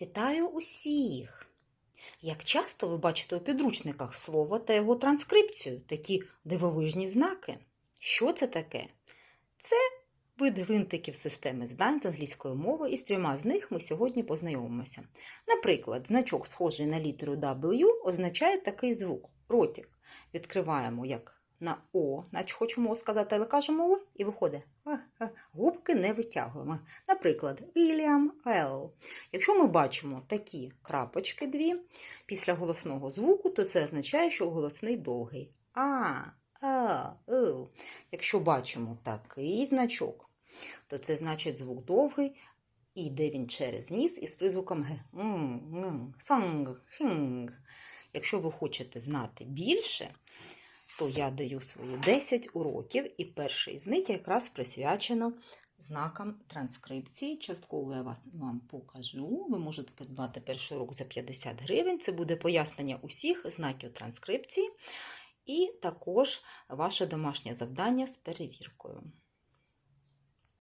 Вітаю усіх! Як часто ви бачите у підручниках слово та його транскрипцію, такі дивовижні знаки? Що це таке? Це види гвинтиків системи здань з англійської мови, і з трьома з них ми сьогодні познайомимося. Наприклад, значок, схожий на літеру W, означає такий звук ротик. Відкриваємо як на О, наче хочемо сказати, але кажемо О, і виходить. Губки не витягуємо. Наприклад, William L. Якщо ми бачимо такі крапочки дві після голосного звуку, то це означає, що голосний довгий. А, а, у. Якщо бачимо такий значок, то це значить звук довгий, і йде він через ніс із призвуком Г. М, м. Якщо ви хочете знати більше, то я даю свої 10 уроків, і перший з них якраз присвячено знакам транскрипції. Частково я вас вам покажу. Ви можете придбати перший урок за 50 гривень. Це буде пояснення усіх знаків транскрипції, і також ваше домашнє завдання з перевіркою.